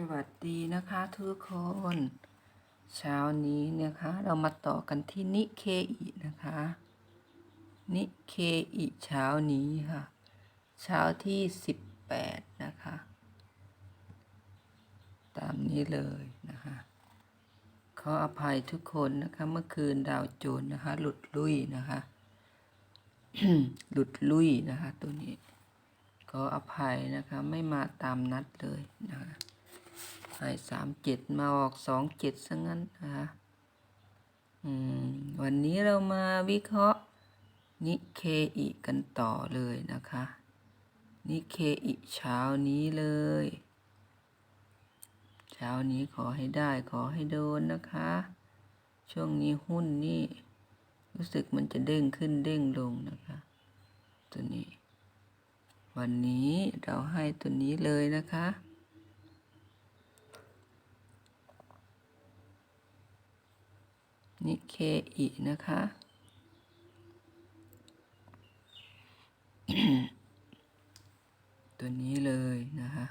สวัสดีนะคะทุกคน เช้านี้นะคะ เรามาต่อกันที่นิเคอินะคะ นิเคอิเช้านี้ค่ะ เช้าที่สิบแปดนะคะ ตามนี้เลยนะคะ ขออภัยทุกคนนะคะ เมื่อคืนดาวโจรนะคะ หลุดลุยนะคะ หลุดลุยนะคะ ตัวนี้ขออภัยนะคะ ไม่มาตามนัดเลยนะคะ ให้สามเจ็ดมาออกสองเจ็ดซะงั้นนะคะอืมวันนี้เรามาวิเคราะห์นิเคอิกันต่อเลยนะคะ นิเคอิเช้านี้เลย เช้านี้ขอให้ได้ขอให้โดนนะคะ ช่วงนี้หุ้นนี่ รู้สึกมันจะเด้งขึ้นเด้งลงนะคะ ตัวนี้ วันนี้เราให้ตัวนี้เลยนะคะ นิเคอินะคะ ตัวนี้เลยนะคะ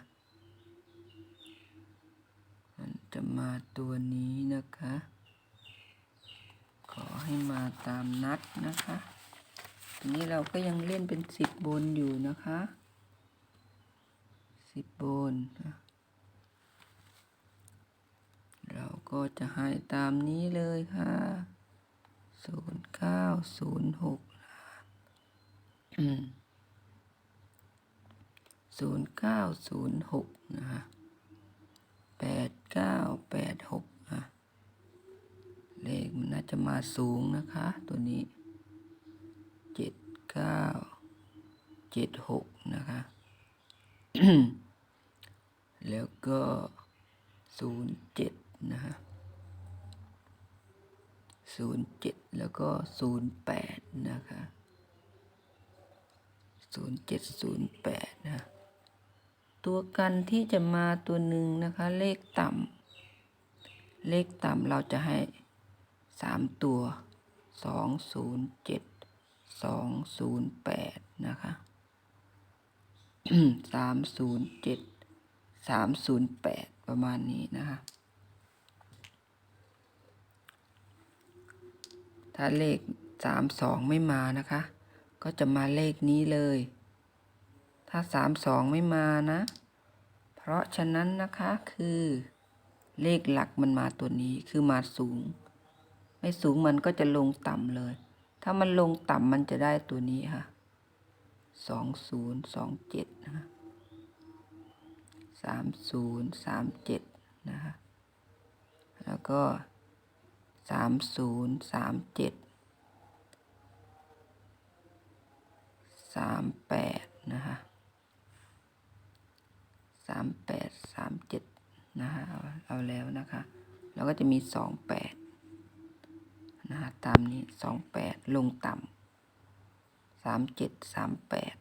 มันจะมาตัวนี้นะคะ ขอให้มาตามนัดนะคะทีนี้เราก็ยังเล่นเป็นสิบบนอยู่นะคะสิบบนนะเรา ก็จะให้ตามนี้เลยค่ะศูนย์เก้าศูนย์หกศูนย์เก้าศูนย์หกนะคะแปดเก้าแปดหกนะเลขมันน่าจะมาสูงนะคะ ตัวนี้เจ็ดเก้าเจ็ดหกนะคะแล้วก็ศูนย์เจ็ดนะฮะ ศูนย์เจ็ดแล้วก็ศูนย์แปดนะคะศูนย์เจ็ดศูนย์แปดนะ ตัวกันที่จะมาตัวหนึ่งนะคะ เลขต่ำ เลขต่ำเราจะให้สามตัวสองศูนย์เจ็ดสองศูนย์แปดนะคะสามศูนย์เจ็ดสามศูนย์แปดประมาณนี้นะคะ ถ้าเลขสามสองไม่มานะคะ ก็จะมาเลขนี้เลย ถ้าสามสองไม่มานะ เพราะฉะนั้นนะคะคือเลขหลักมันมาตัวนี้คือมาสูง ไม่สูงมันก็จะลงต่ำเลย ถ้ามันลงต่ำมันจะได้ตัวนี้ค่ะสองศูนย์สองเจ็ดนะคะสามศูนย์สามเจ็ดนะคะแล้วก็ สามศูนย์สามเจ็ดสามแปดนะคะสามแปดสามเจ็ดนะคะเอาเอาแล้วนะคะแล้วก็จะมีสองแปดนะคะตามนี้สองแปดลงต่ำสามเจ็ดสามแปด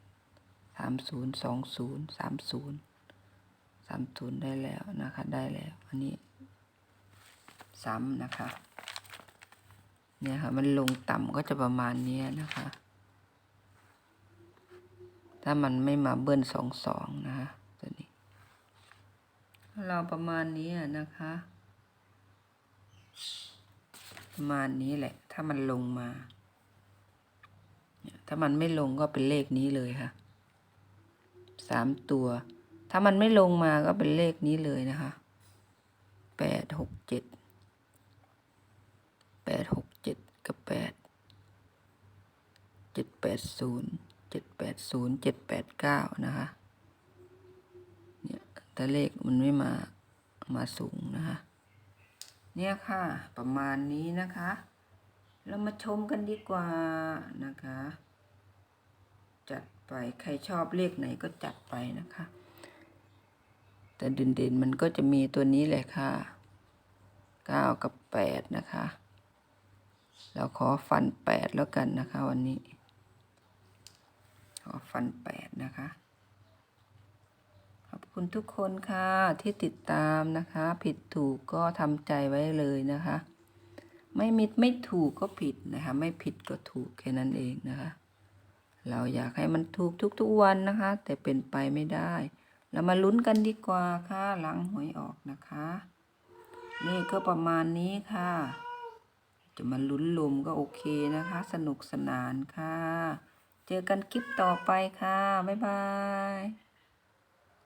สามศูนย์สองศูนย์สามศูนย์สามศูนย์ได้แล้วนะคะ ได้แล้ว อันนี้ ซ้ำนะคะ เนี่ยค่ะ มันลงต่ำก็จะประมาณนี้นะคะ ถ้ามันไม่มาเบิ้ลสองสองนะคะตัวนี้ เราประมาณนี้นะคะ ประมาณนี้แหละ ถ้ามันลงมา ถ้ามันไม่ลงก็เป็นเลขนี้เลยค่ะ สามตัว ถ้ามันไม่ลงมาก็เป็นเลขนี้เลยนะคะ แปดหกเจ็ดแปดหก เจ็ดกับแปดเจ็ดแปดศูนย์เจ็ดแปดศูนย์เจ็ดแปดเก้านะคะเนี่ยแต่เลขมันไม่มามาสูงนะคะเนี่ยค่ะประมาณนี้นะคะ เรามาชมกันดีกว่านะคะ จัดไปใครชอบเลขไหนก็จัดไปนะคะ แต่เด่นๆมันก็จะมีตัวนี้แหละค่ะเก้ากับแปดนะคะ เราขอฟันแปดแล้วกันนะคะ วันนี้ ขอฟันแปดนะคะ ขอบคุณทุกคนค่ะที่ติดตามนะคะ ผิดถูกก็ทำใจไว้เลยนะคะ ไม่มิดไม่ถูกก็ผิดนะคะ ไม่ผิดก็ถูกแค่นั้นเองนะคะ เราอยากให้มันถูกทุกๆวันนะคะ แต่เป็นไปไม่ได้ เรามาลุ้นกันดีกว่าค่ะหลังหวยออกนะคะ นี่ก็ประมาณนี้ค่ะ จะมาลุ้นลมก็โอเคนะคะ สนุกสนานค่ะ เจอกันคลิปต่อไปค่ะ บ๊ายบาย